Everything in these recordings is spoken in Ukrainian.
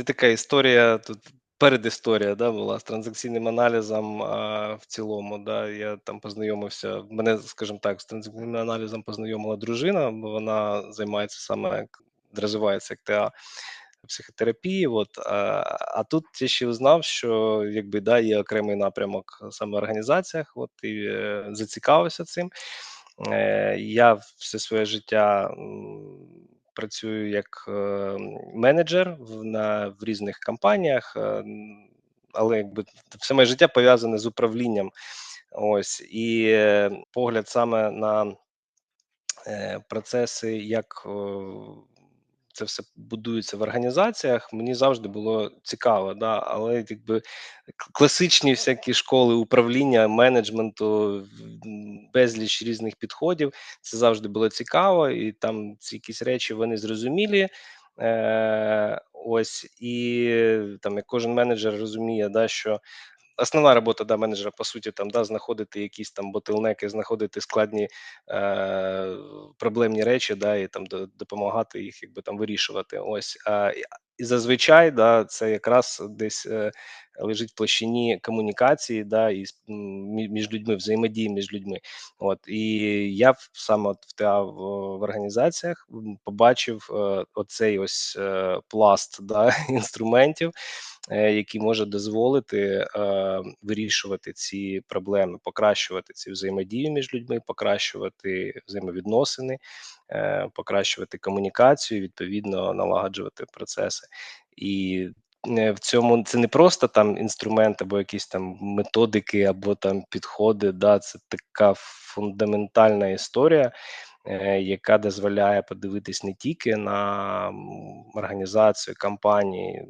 Це така історія тут. Передісторія да, була з транзакційним аналізом а, в цілому. Да, Я там познайомився. Мене, скажімо так, з транзакційним аналізом познайомила дружина, бо вона займається саме розвивається як ТА психотерапії. От а, а тут я ще узнав, що якби да, є окремий напрямок саме в організаціях. От і е, зацікавився цим. Е, Я все своє життя. Працюю як е, менеджер в на в різних компаніях, е, але якби все моє життя пов'язане з управлінням. Ось і е, погляд саме на процеси, як це все будується в організаціях, мені завжди було цікаво, да, але якби класичні всякі школи управління, менеджменту, безліч різних підходів. Це завжди було цікаво, і там ці якісь речі вони зрозумілі. Е, Ось і там як кожен менеджер розуміє, да, що основна робота да, менеджера, по суті, там да, знаходити якісь там ботилнеки, знаходити складні е, проблемні речі, да, і там допомагати їх якби там вирішувати. Ось а, і зазвичай да, це якраз десь е, лежить в площині комунікації, да, і між людьми, взаємодії між людьми. От і я саме в ТА в, в організаціях побачив е, оцей ось е, пласт да, інструментів. Е, який може дозволити е, вирішувати ці проблеми, покращувати ці взаємодії між людьми, покращувати взаємовідносини, е, покращувати комунікацію, відповідно налагоджувати процеси і. В цьому це не просто там інструмент або якісь там методики, або там підходи. Да, Це така фундаментальна історія, яка дозволяє подивитись не тільки на організацію, компанії,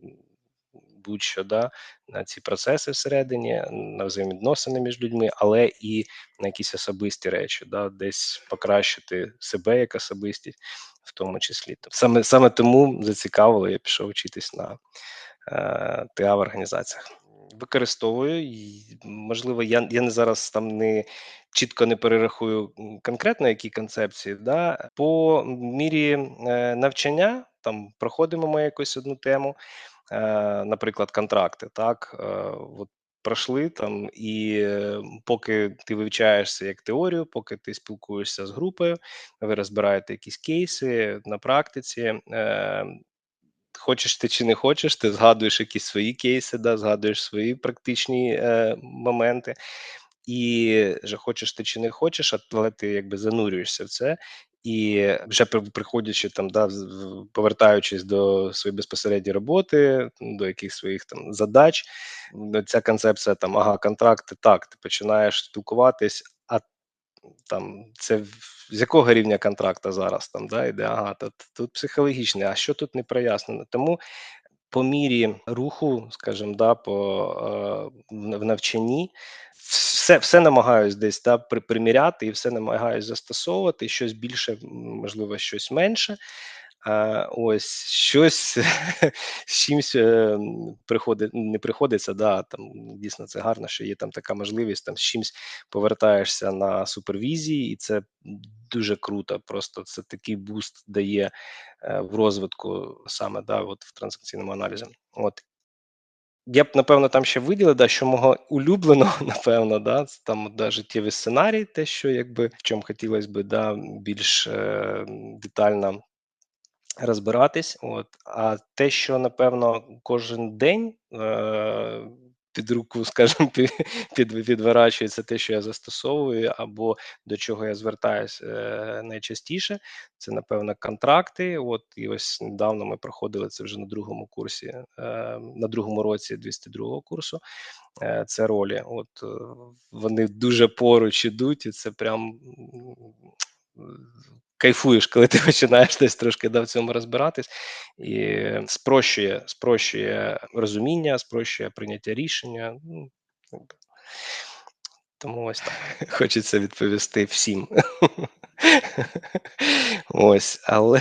будь-що да, на ці процеси всередині, на взаємовідносини між людьми, але і на якісь особисті речі, да, десь покращити себе як особистість, в тому числі. Саме саме тому зацікавило, я пішов вчитись на е, ТА в організаціях. Використовую, можливо, я я не зараз там не чітко не перерахую конкретно які концепції. Да, По мірі е, навчання там проходимо ми якусь одну тему. Е, наприклад, контракти. Так, е, от пройшли там, і поки ти вивчаєшся як теорію, поки ти спілкуєшся з групою, ви розбираєте якісь кейси на практиці. Хочеш ти чи не хочеш, ти згадуєш якісь свої кейси, да, згадуєш свої практичні е, моменти, і вже хочеш ти чи не хочеш, але ти якби занурюєшся в це, і вже приходячи там, да, повертаючись до своєї безпосередньої роботи, до яких своїх там задач, ця концепція там ага, контракти, так, ти починаєш спілкуватись, а там це з якого рівня контракта зараз там да, йде, ага, тут, тут психологічне, а що тут не прояснено. Тому по мірі руху, скажімо, да, по е, в навчанні все все намагаюсь десь да, приміряти і все намагаюсь застосовувати щось більше, можливо, щось менше. Ось щось з чимось е, приходить, не приходиться. да, там Дійсно, це гарно, що є там така можливість, там з чимось повертаєшся на супервізії, і це дуже круто. Просто це такий буст дає е, в розвитку саме да, от в транзакційному аналізі. От я б, напевно, там ще виділив, да, що мого улюбленого, напевно, да, це там да, життєвий сценарій, те, що якби в чому хотілося б да, більш е, детально розбиратись. От. А те, що, напевно, кожен день е, під руку, скажімо, під, під, підворачується те, що я застосовую, або до чого я звертаюся е, найчастіше, це, напевно, контракти. От і ось недавно ми проходили це вже на другому курсі, е, на другому році 202 курсу. Е, це ролі. От е, вони дуже поруч ідуть, і це прям кайфуєш, коли ти починаєш десь трошки да, в цьому розбиратись, і спрощує спрощує розуміння, спрощує прийняття рішення. Ну, Тому ось так хочеться відповісти всім. Ось, але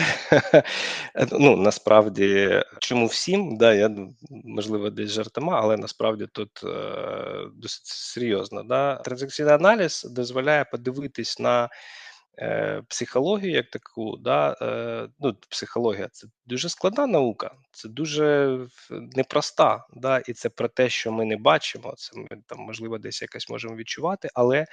ну насправді чому всім? Да, я можливо десь жартома, але насправді тут е, досить серйозно. Да. Транзакційний аналіз дозволяє подивитись на е, психологію як таку, да, е, ну, психологія це дуже складна наука, це дуже непроста, да, і це про те, що ми не бачимо. Це ми там, можливо, десь якось можемо відчувати, але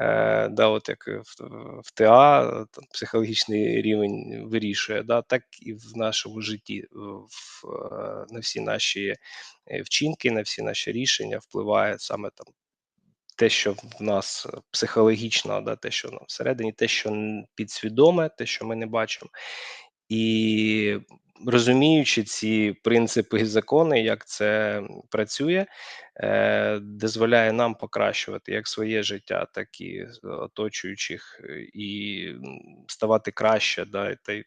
е, да, от як в, в ТА там, психологічний рівень вирішує, да, так і в нашому житті, в, на всі наші вчинки, на всі наші рішення впливає саме там те, що в нас психологічно, да, те, що ну, всередині, те, що підсвідоме, те, що ми не бачимо. І розуміючи ці принципи і закони, як це працює, е, дозволяє нам покращувати як своє життя, так і оточуючих, і ставати краще, да, та й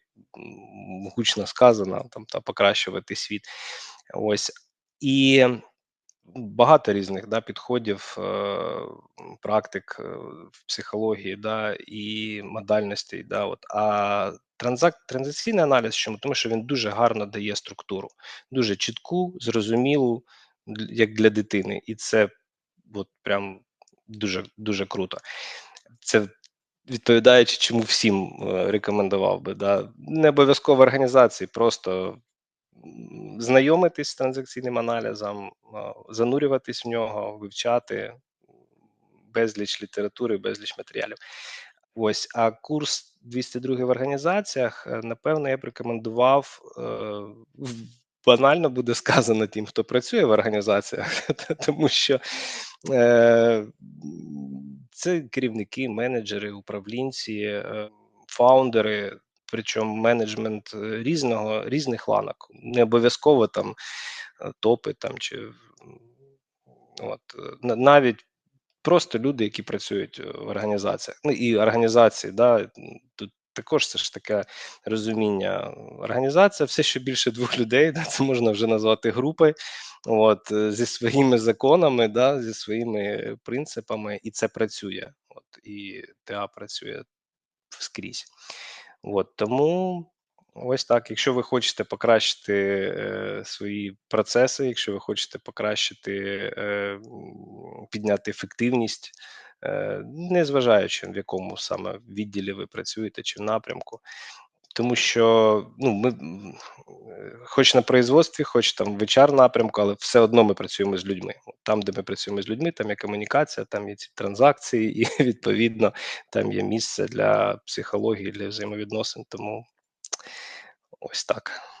гучно сказано, там та покращувати світ. Ось і багато різних да, підходів, е, практик е, в психології, да, і модальностей. Да, от. А транзак, транзакційний аналіз, чому? Тому що він дуже гарно дає структуру, дуже чітку, зрозумілу, як для дитини. І це от прям дуже дуже круто. Це відповідаючи, чому всім е, рекомендував би. Да. Не обов'язково організації, просто знайомитись з транзакційним аналізом, занурюватись в нього, вивчати безліч літератури, безліч матеріалів. Ось, а курс 202 в організаціях, е, напевно, я б рекомендував. Е, банально буде сказано тим, хто працює в організаціях, тому що е, це керівники, менеджери, управлінці, фаундери, причому менеджмент е, різного різних ланок, не обов'язково там е, топи там чи от навіть просто люди, які працюють в організаціях. Ну і організації, да, тут також це ж таке розуміння. Організація все ще більше двох людей, да, це можна вже назвати групою, от зі своїми законами, да, зі своїми принципами, і це працює. От і ТА працює скрізь. От тому ось так. Якщо ви хочете покращити е, свої процеси, якщо ви хочете покращити, е, підняти ефективність, е, незважаючи в якому саме відділі ви працюєте чи в напрямку. Тому що ну, ми хоч на производстві, хоч там в HR напрямку, але все одно ми працюємо з людьми. Там, де ми працюємо з людьми, там є комунікація, там є ці транзакції, і відповідно там є місце для психології, для взаємовідносин. Тому ось так.